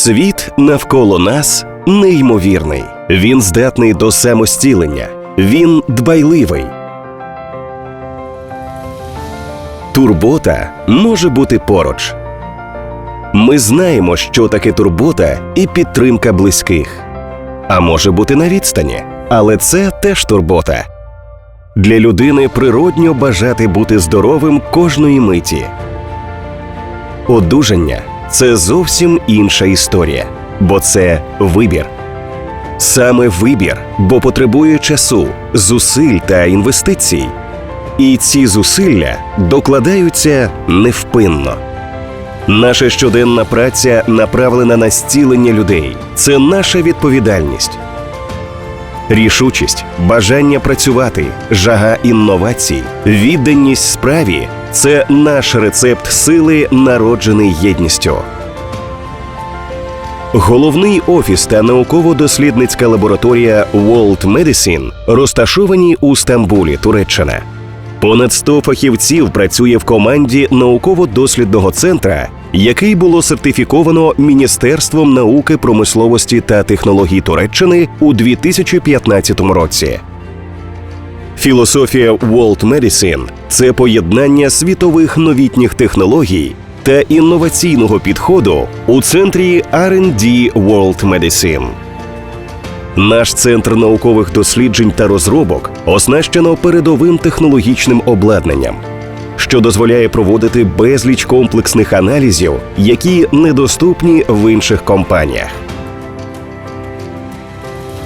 Світ навколо нас неймовірний. Він здатний до самостілення. Він дбайливий. Турбота може бути поруч. Ми знаємо, що таке турбота і підтримка близьких. А може бути на відстані, але це теж турбота. Для людини природньо бажати бути здоровим кожної миті. Одужання це зовсім інша історія, бо це вибір. Саме вибір, бо потребує часу, зусиль та інвестицій. І ці зусилля докладаються невпинно. Наша щоденна праця направлена на зцілення людей. Це наша відповідальність. Рішучість, бажання працювати, жага інновацій, відданість справі це наш рецепт сили, народжений єдністю. Головний офіс та науково-дослідницька лабораторія World Medicine розташовані у Стамбулі, Туреччина. Понад 100 фахівців працює в команді науково-дослідного центра, який було сертифіковано Міністерством науки, промисловості та технологій Туреччини у 2015 році. Філософія World Medicine – це поєднання світових новітніх технологій та інноваційного підходу у центрі R&D World Medicine. Наш центр наукових досліджень та розробок оснащено передовим технологічним обладнанням, що дозволяє проводити безліч комплексних аналізів, які недоступні в інших компаніях.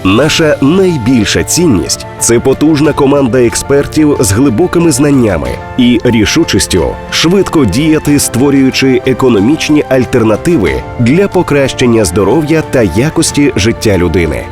Наша найбільша цінність це потужна команда експертів з глибокими знаннями і рішучістю швидко діяти, створюючи економічні альтернативи для покращення здоров'я та якості життя людини.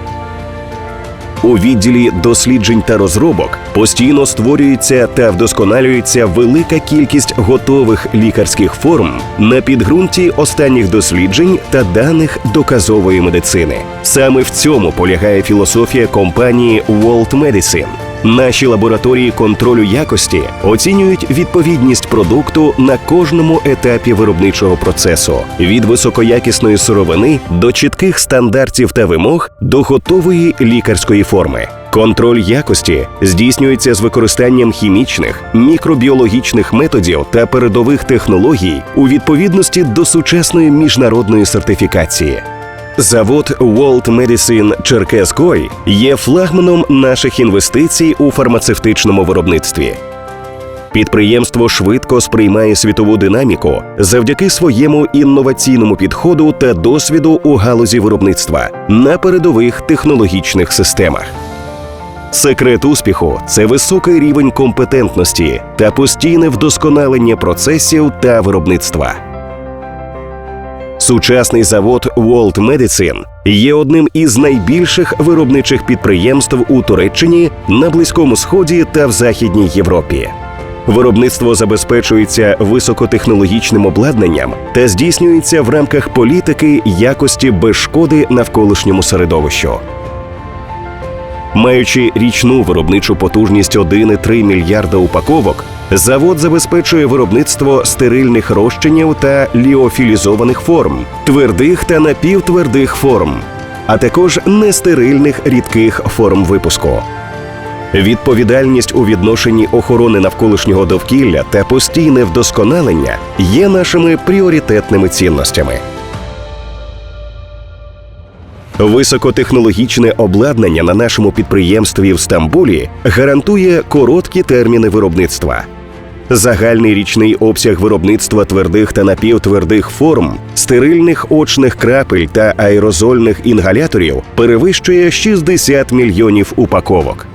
У відділі досліджень та розробок постійно створюється та вдосконалюється велика кількість готових лікарських форм на підґрунті останніх досліджень та даних доказової медицини. Саме в цьому полягає філософія компанії World Medicine. Наші лабораторії контролю якості оцінюють відповідність продукту на кожному етапі виробничого процесу від високоякісної сировини до чітких стандартів та вимог до готової лікарської форми. Контроль якості здійснюється з використанням хімічних, мікробіологічних методів та передових технологій у відповідності до сучасної міжнародної сертифікації. Завод World Medicine Черкеской є флагманом наших інвестицій у фармацевтичному виробництві. Підприємство швидко сприймає світову динаміку завдяки своєму інноваційному підходу та досвіду у галузі виробництва на передових технологічних системах. Секрет успіху це високий рівень компетентності та постійне вдосконалення процесів та виробництва. Сучасний завод World Medicine є одним із найбільших виробничих підприємств у Туреччині на Близькому Сході та в Західній Європі. Виробництво забезпечується високотехнологічним обладнанням та здійснюється в рамках політики якості без шкоди навколишньому середовищу. Маючи річну виробничу потужність 1,3 мільярда упаковок, завод забезпечує виробництво стерильних розчинів та ліофілізованих форм, твердих та напівтвердих форм, а також нестерильних рідких форм випуску. Відповідальність у відношенні охорони навколишнього довкілля та постійне вдосконалення є нашими пріоритетними цінностями. Високотехнологічне обладнання на нашому підприємстві в Стамбулі гарантує короткі терміни виробництва. Загальний річний обсяг виробництва твердих та напівтвердих форм, стерильних очних крапель та аерозольних інгаляторів перевищує 60 мільйонів упаковок.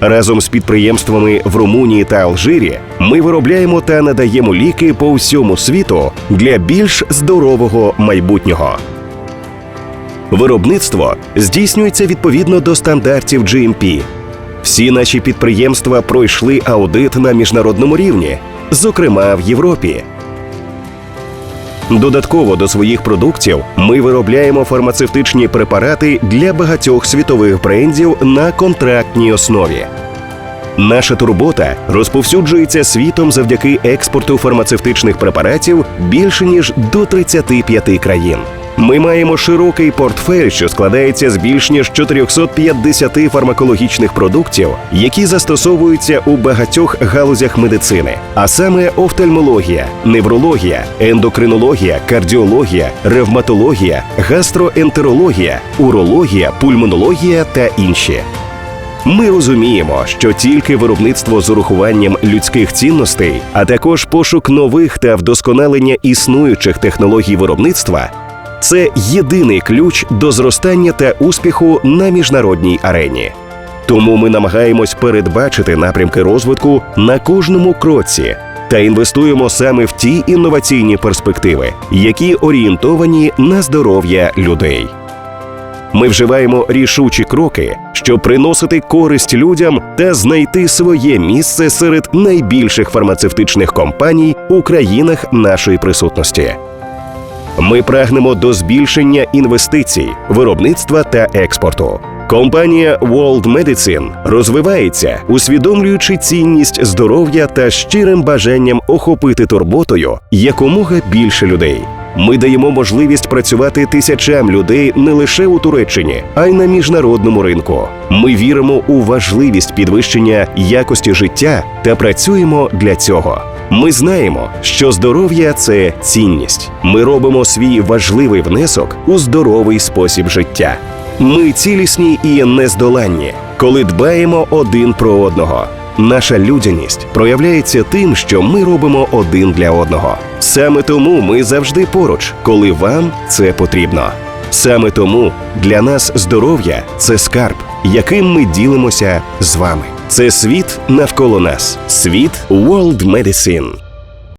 Разом з підприємствами в Румунії та Алжирі ми виробляємо та надаємо ліки по всьому світу для більш здорового майбутнього. Виробництво здійснюється відповідно до стандартів GMP. Всі наші підприємства пройшли аудит на міжнародному рівні, зокрема в Європі. Додатково до своїх продуктів ми виробляємо фармацевтичні препарати для багатьох світових брендів на контрактній основі. Наша турбота розповсюджується світом завдяки експорту фармацевтичних препаратів більше ніж до 35 країн. Ми маємо широкий портфель, що складається з більш ніж 450 фармакологічних продуктів, які застосовуються у багатьох галузях медицини, а саме офтальмологія, неврологія, ендокринологія, кардіологія, ревматологія, гастроентерологія, урологія, пульмонологія та інші. Ми розуміємо, що тільки виробництво з урахуванням людських цінностей, а також пошук нових та вдосконалення існуючих технологій виробництва це єдиний ключ до зростання та успіху на міжнародній арені. Тому ми намагаємось передбачити напрямки розвитку на кожному кроці та інвестуємо саме в ті інноваційні перспективи, які орієнтовані на здоров'я людей. Ми вживаємо рішучі кроки, щоб приносити користь людям та знайти своє місце серед найбільших фармацевтичних компаній у країнах нашої присутності. Ми прагнемо до збільшення інвестицій, виробництва та експорту. Компанія World Medicine розвивається, усвідомлюючи цінність здоров'я та щирим бажанням охопити турботою якомога більше людей. Ми даємо можливість працювати тисячам людей не лише у Туреччині, а й на міжнародному ринку. Ми віримо у важливість підвищення якості життя та працюємо для цього. Ми знаємо, що здоров'я це цінність. Ми робимо свій важливий внесок у здоровий спосіб життя. Ми цілісні і нездоланні, коли дбаємо один про одного. Наша людяність проявляється тим, що ми робимо один для одного. Саме тому ми завжди поруч, коли вам це потрібно. Саме тому для нас здоров'я це скарб, яким ми ділимося з вами. Це світ навколо нас, світ World Medicine.